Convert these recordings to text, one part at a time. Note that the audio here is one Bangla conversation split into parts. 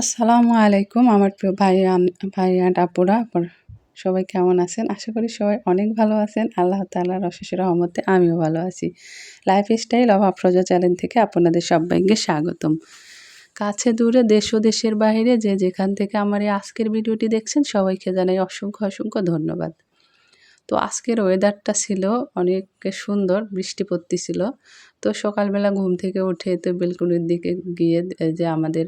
আসসালামু আলাইকুম আমার প্রিয় ভাই ভাই অ্যান্ড আপুরা, আপনার সবাই কেমন আছেন? আশা করি সবাই অনেক ভালো আছেন। আল্লাহ তাল্লাহ অশেষ রহমতে আমিও ভালো আছি। Life style of Afroza channel থেকে আপনাদের সবাইকে স্বাগতম। কাছে দূরে দেশ ও দেশের বাইরে যে যেখান থেকে আমার এই আজকের ভিডিওটি দেখছেন, সবাইকে জানাই অসংখ্য অসংখ্য ধন্যবাদ। তো আজকের ওয়েদারটা ছিল অনেক সুন্দর, বৃষ্টি পড়তেছিল তো সকালবেলা ঘুম থেকে উঠে তো বেলকুনির দিকে গিয়ে যে আমাদের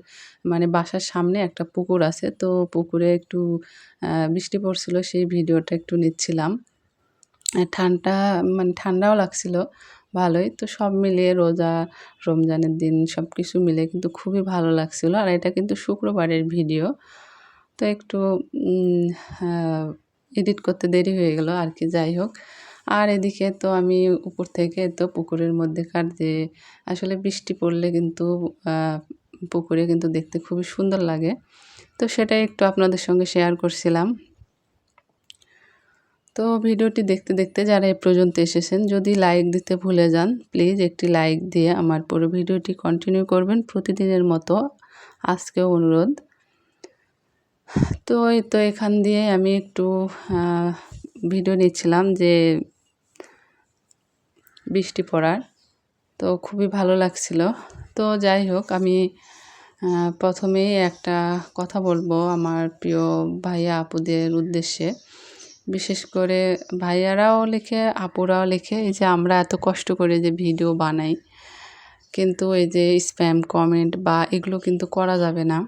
মানে বাসার সামনে একটা পুকুর আছে, তো পুকুরে একটু বৃষ্টি পড়ছিল সেই ভিডিওটা একটু নিচ্ছিলাম। ঠান্ডা মানে ঠান্ডাও লাগছিল, ভালোই। তো সব মিলিয়ে রোজা, রমজানের দিন সব কিছু মিলে কিন্তু খুবই ভালো লাগছিল। আর এটা কিন্তু শুক্রবারের ভিডিও। তো একটু এডিট করতে দেরি হয়ে গেল আর কি, যাই হোক। আর এদিকে তো আমি উপর থেকে তো পুকুরের মধ্যেকার যে আসলে বৃষ্টি পড়লে কিন্তু পুকুরে কিন্তু দেখতে খুবই সুন্দর লাগে। তো সেটাই একটু আপনাদের সঙ্গে শেয়ার করছিলাম। তো ভিডিওটি দেখতে দেখতে যারা এ পর্যন্ত এসেছেন, যদি লাইক দিতে ভুলে যান, প্লিজ একটি লাইক দিয়ে আমার পুরো ভিডিওটি কন্টিনিউ করবেন। প্রতিদিনের মতো আজকেও অনুরোধ। তো এই তো এখান দিয়ে আমি একটু ভিডিও নিচ্ছিলাম যে বৃষ্টি পড়ার। তো খুবই ভালো লাগছিল। তো যাই হোক, আমি প্রথমেই একটা কথা বলব আমার প্রিয় ভাইয়া আপুদের উদ্দেশ্যে। বিশেষ করে ভাইয়ারাও লেখে, আপুরাও লেখে, এই যে আমরা এত কষ্ট করে যে ভিডিও বানাই। কিন্তু এই যে স্প্যাম কমেন্ট বা এগুলো কিন্তু করা যাবে না।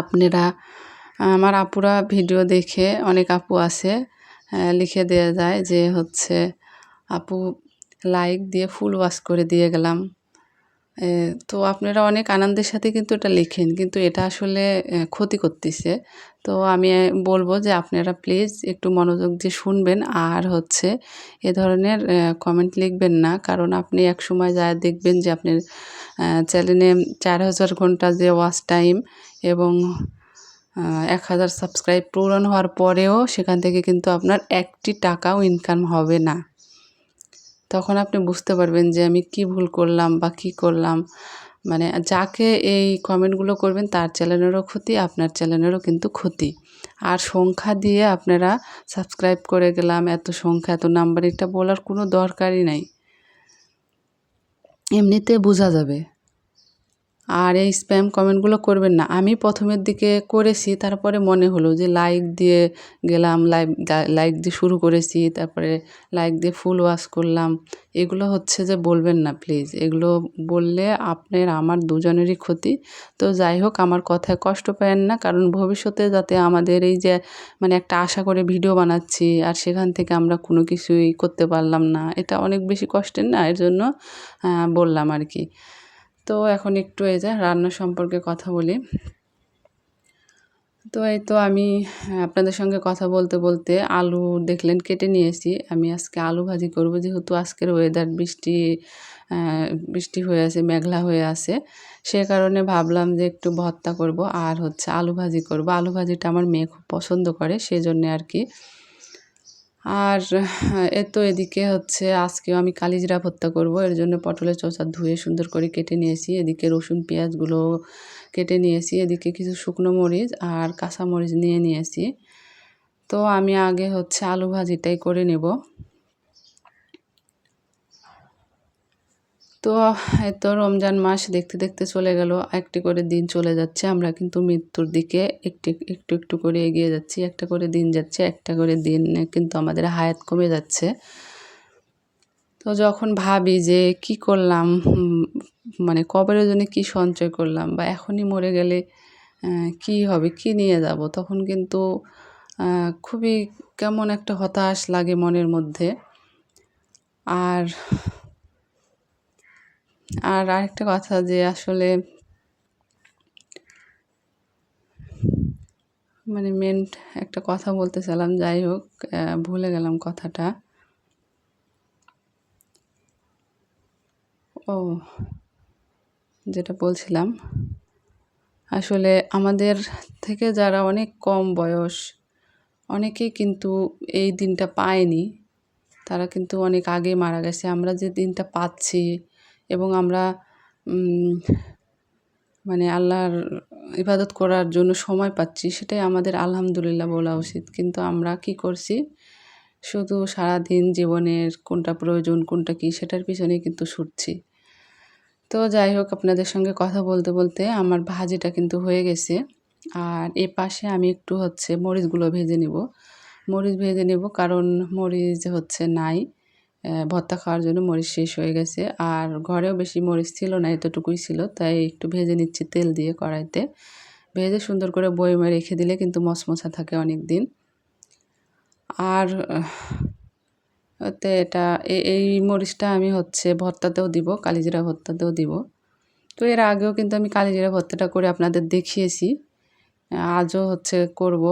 আপনারা আমার আপুরা ভিডিও দেখে অনেক আপু আছে লিখে দেওয়া যায় যে হচ্ছে, আপু লাইক দিয়ে ফুল ওয়াশ করে দিয়ে গেলাম। তো আপনারা অনেক আনন্দের সাথে কিন্তু এটা লেখেন, কিন্তু এটা আসলে ক্ষতি করতেছে। তো আমি বলব যে আপনারা প্লিজ একটু মনোযোগ দিয়ে শুনবেন আর হচ্ছে এ ধরনের কমেন্ট লিখবেন না। কারণ আপনি এক সময় যা দেখবেন যে আপনার চ্যানেলে চার হাজার ঘণ্টা যে ওয়াচ টাইম এবং এক হাজার সাবস্ক্রাইব পূরণ হওয়ার পরেও সেখান থেকে কিন্তু আপনার একটি টাকাও ইনকাম হবে না। তখন আপনি বুঝতে পারবেন যে আমি কি ভুল করলাম বা কি করলাম। মানে যাকে এই কমেন্টগুলো করবেন তার চ্যানেলেরও ক্ষতি, আপনার চ্যানেলেরও কিন্তু ক্ষতি। আর সংখ্যা দিয়ে আপনারা সাবস্ক্রাইব করে গেলাম, এত সংখ্যা, এত নাম্বার এটা বলার কোনো দরকারই নাই। এমনিতে বোঝা যাবে। আর এই স্প্যাম কমেন্টগুলো করবেন না। আমি প্রথমের দিকে করেছি, তারপরে মনে হলো যে লাইক দিয়ে গেলাম লাইক লাইক দিয়ে শুরু করেছি, তারপরে লাইক দিয়ে ফুল ওয়াশ করলাম। এগুলো হচ্ছে যে বলবেন না প্লিজ এগুলো বললে আপনার, আমার দুজনেরই ক্ষতি। তো যাই হোক, আমার কথায় কষ্ট পায়েন না, কারণ ভবিষ্যতে যাতে আমাদের এই যে মানে একটা আশা করে ভিডিও বানাচ্ছি, আর সেখান থেকে আমরা কোনো কিছুই করতে পারলাম না, এটা অনেক বেশি কষ্টের না, এর জন্য বললাম আর কি। তো এখন একটু এই যে রান্না সম্পর্কে কথা বলি। তো এই তো আমি আপনাদের সঙ্গে কথা বলতে বলতে আলু দেখলেন, কেটে নিয়েছি আমি আজকে আলু ভাজি করব, যেহেতু আজকের ওয়েদার বৃষ্টি বৃষ্টি হয়ে আছে, মেঘলা হয়ে আছে। সে কারণে ভাবলাম যে একটু ভর্তা করব আর হচ্ছে আলু ভাজি করব। আলু ভাজিটা আমার মেয়ে খুব পছন্দ করে, সেজন্যে আর কি আর এ তো এদিকে হচ্ছে আজকেও আমি কালিজিরা ভর্তা করব। এর জন্য পটলের চোচা ধুয়ে সুন্দর করে কেটে নিয়েছি। এদিকে রসুন, পেঁয়াজগুলো কেটে নিয়েছি। এদিকে কিছু শুকনো মরিচ আর কাঁচা মরিচ নিয়ে নিয়েছি। তো আমি আগে হচ্ছে আলু ভাজিটাই করে নেব। তো তো রমজান মাস দেখতে দেখতে চলে গেল। একটি করে দিন চলে যাচ্ছে। আমরা কিন্তু মৃত্যুর দিকে একটু একটু একটু করে এগিয়ে যাচ্ছি। একটা করে দিন যাচ্ছে, একটা করে দিন কিন্তু আমাদের হায়াত কমে যাচ্ছে। তো যখন ভাবি যে কি করলাম মানে কবরের জন্য কি সঞ্চয় করলাম বা এখনই মরে গেলে কি হবে, কি নিয়ে যাব, তখন কিন্তু খুবই কেমন একটা হতাশ লাগে মনের মধ্যে। আর আর আরেকটা কথা যে আসলে মানে মেন একটা কথা বলতে চালাম যাই হোক ভুলে গেলাম কথাটা। ও, যেটা বলছিলাম, আসলে আমাদের থেকে যারা অনেক কম বয়স, অনেকেই কিন্তু এই দিনটা পায়নি। তারা কিন্তু অনেক আগে মারা গেছে। আমরা যে দিনটা পাচ্ছি এবং আমরা মানে আল্লাহর ইবাদত করার জন্য সময় পাচ্ছি, সেটাই আমাদের আলহামদুলিল্লাহ বলা উচিত। কিন্তু আমরা কি করছি? শুধু সারাদিন জীবনের কোনটা প্রয়োজন, কোনটা কী, সেটার পিছনেই কিন্তু ছুটছি। তো যাই হোক, আপনাদের সঙ্গে কথা বলতে বলতে আমার ভাজিটা কিন্তু হয়ে গেছে। আর এ পাশে আমি একটু হচ্ছে মরিচগুলো ভেজে নিব। মরিচ ভেজে নেব কারণ মরিচ হচ্ছে নাই। ভর্তা খাওয়ার জন্য মরিচ শেষ হয়ে গেছে। আর ঘরেও বেশি মরিচ ছিল না, এতটুকুই ছিল, তাই একটু ভেজে নিচ্ছি তেল দিয়ে কড়াইতে। ভেজে সুন্দর করে বয়মে রেখে দিলে কিন্তু মশমশা থাকে অনেক দিন আর, ওতে এটা এই মরিচটা আমি হচ্ছে ভর্তাতেও দিব, কালিজিরা ভর্তাতেও দিব। তো এর আগেও কিন্তু আমি কালিজিরা ভর্তাটা করে আপনাদের দেখিয়েছি। আজও হচ্ছে করব।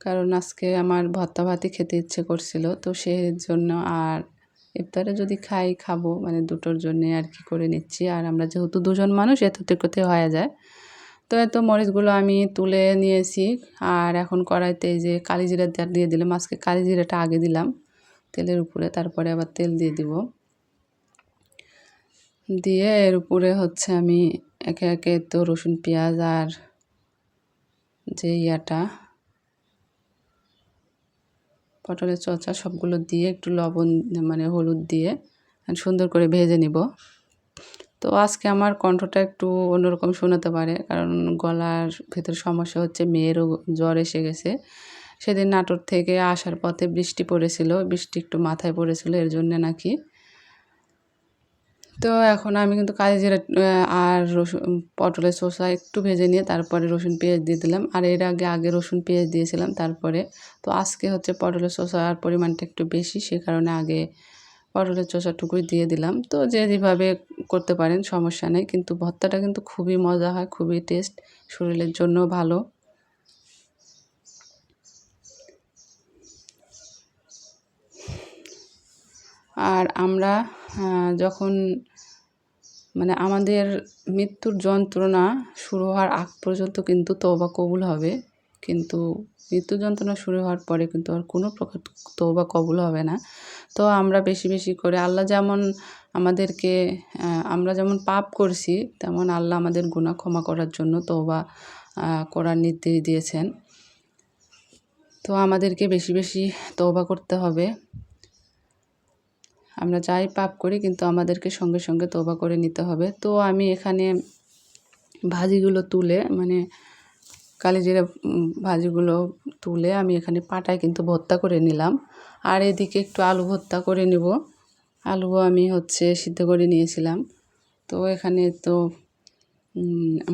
কারণ আজকে আমার ভর্তা ভাতই খেতে ইচ্ছে করছিল, তো সেই জন্য আর ইফতারে যদি খাই, খাব মানে দুটোর জন্যে আর কি করে নিচ্ছি। আর আমরা যেহেতু দুজন মানুষ এতটুকুতে হয়ে যায়। তো এত মরিচগুলো আমি তুলে নিয়েছি। আর এখন কড়াইতে যে কালি জিরা দিয়ে দিলাম, আজকে কালি জিরাটা আগে দিলাম তেলের উপরে, তারপরে আবার তেল দিয়ে দিব। দিয়ে এর উপরে হচ্ছে আমি একে একে তো রসুন, পেঁয়াজ আর যে ইয়াটা পটলের চচা সবগুলো দিয়ে একটু লবণ মানে হলুদ দিয়ে সুন্দর করে ভেজে নিব। তো আজকে আমার কণ্ঠটা একটু অন্যরকম শোনাতে পারে, কারণ গলার ভেতর সমস্যা হচ্ছে, মেয়েরও জ্বর এসে গেছে। সেদিন নাটোর থেকে আসার পথে বৃষ্টি পড়েছিল, বৃষ্টি একটু মাথায় পড়েছিল, এর জন্যে নাকি তো এখন আমি কিন্তু কাজে জিরা আর রসুন, পটলের শসা একটু ভেজে নিয়ে তারপরে রসুন পেঁয়াজ দিয়ে দিলাম। আর এর আগে আগে রসুন পেঁয়াজ দিয়েছিলাম তারপরে। তো আজকে হচ্ছে পটলের শসার পরিমাণটা একটু বেশি, সে কারণে আগে পটলের চষাটুকুই দিয়ে দিলাম। তো যে যেভাবে করতে পারেন, সমস্যা নেই। কিন্তু ভর্তাটা কিন্তু খুবই মজা হয়, খুবই টেস্ট, শরীরের জন্য ভালো। আর আমরা যখন মানে আমাদের মৃত্যুর যন্ত্রণা শুরু হওয়ার আগ পর্যন্ত কিন্তু তওবা কবুল হবে। কিন্তু মৃত্যু যন্ত্রণা শুরু হওয়ার পরে কিন্তু আর কোনো প্রকার তওবা কবুল হবে না। তো আমরা বেশি বেশি করে আল্লাহ যেমন আমাদেরকে আমরা যেমন পাপ করছি, তেমন আল্লাহ আমাদের গুণা ক্ষমা করার জন্য তওবা করার নির্দেশ দিয়েছেন। তো আমাদেরকে বেশি বেশি তওবা করতে হবে। আমরা যাই পাপ করি, কিন্তু আমাদেরকে সঙ্গে সঙ্গে তোবা করে নিতে হবে। তো আমি এখানে ভাজিগুলো তুলে মানে কালিজিরা ভাজিগুলো তুলে আমি এখানে পাটায় কিন্তু ভর্তা করে নিলাম। আর এদিকে একটু আলু ভর্তা করে নেব। আলুও আমি হচ্ছে সিদ্ধ করে নিয়েছিলাম। তো এখানে তো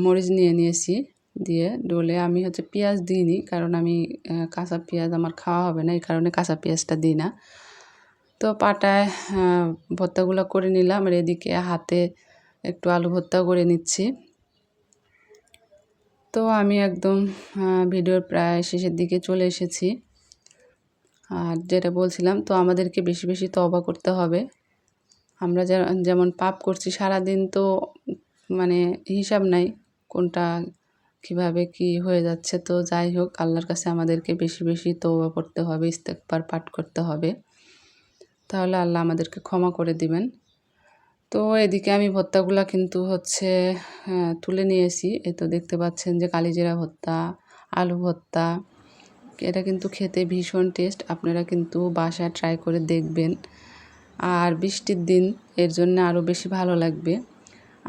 মরিচ নিয়ে নিয়েছি দিয়ে ডোলে। আমি হচ্ছে পেঁয়াজ দিইনি, কারণ আমি কাঁচা পেঁয়াজ আমার খাওয়া হবে না, এই কারণে কাঁচা পেঁয়াজটা দিই না। তো পাটায় ভর্তাগুলো করে নিলাম। আর এদিকে হাতে একটু আলু ভর্তাও করে নিচ্ছি। তো আমি একদম ভিডিওর প্রায় শেষের দিকে চলে এসেছি। আর যেটা বলছিলাম, তো আমাদেরকে বেশি বেশি তবা করতে হবে। আমরা যেমন পাপ করছি, সারাদিন তো মানে হিসাব নাই কোনটা কীভাবে কি হয়ে যাচ্ছে। তো যাই হোক, আল্লাহর কাছে আমাদেরকে বেশি বেশি তওবা করতে হবে ইস্তেকবার পাঠ করতে হবে। তাহলে আল্লাহ আমাদেরকে ক্ষমা করে দিবেন। তো এদিকে আমি ভর্তাগুলো কিন্তু হচ্ছে তুলে নিয়েছি এ তো দেখতে পাচ্ছেন যে কালিজিরা ভর্তা আলু ভর্তা এটা কিন্তু খেতে ভীষণ টেস্ট আপনারা কিন্তু বাসায় ট্রাই করে দেখবেন। আর বৃষ্টির দিন, এর জন্য আরও বেশি ভালো লাগবে।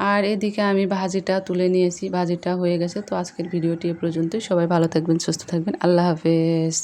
আর এদিকে আমি ভাজিটা তুলে নিয়েছি ভাজিটা হয়ে গেছে। তো আজকের ভিডিওটি এ পর্যন্তই। সবাই ভালো থাকবেন, সুস্থ থাকবেন। আল্লাহ হাফেজ।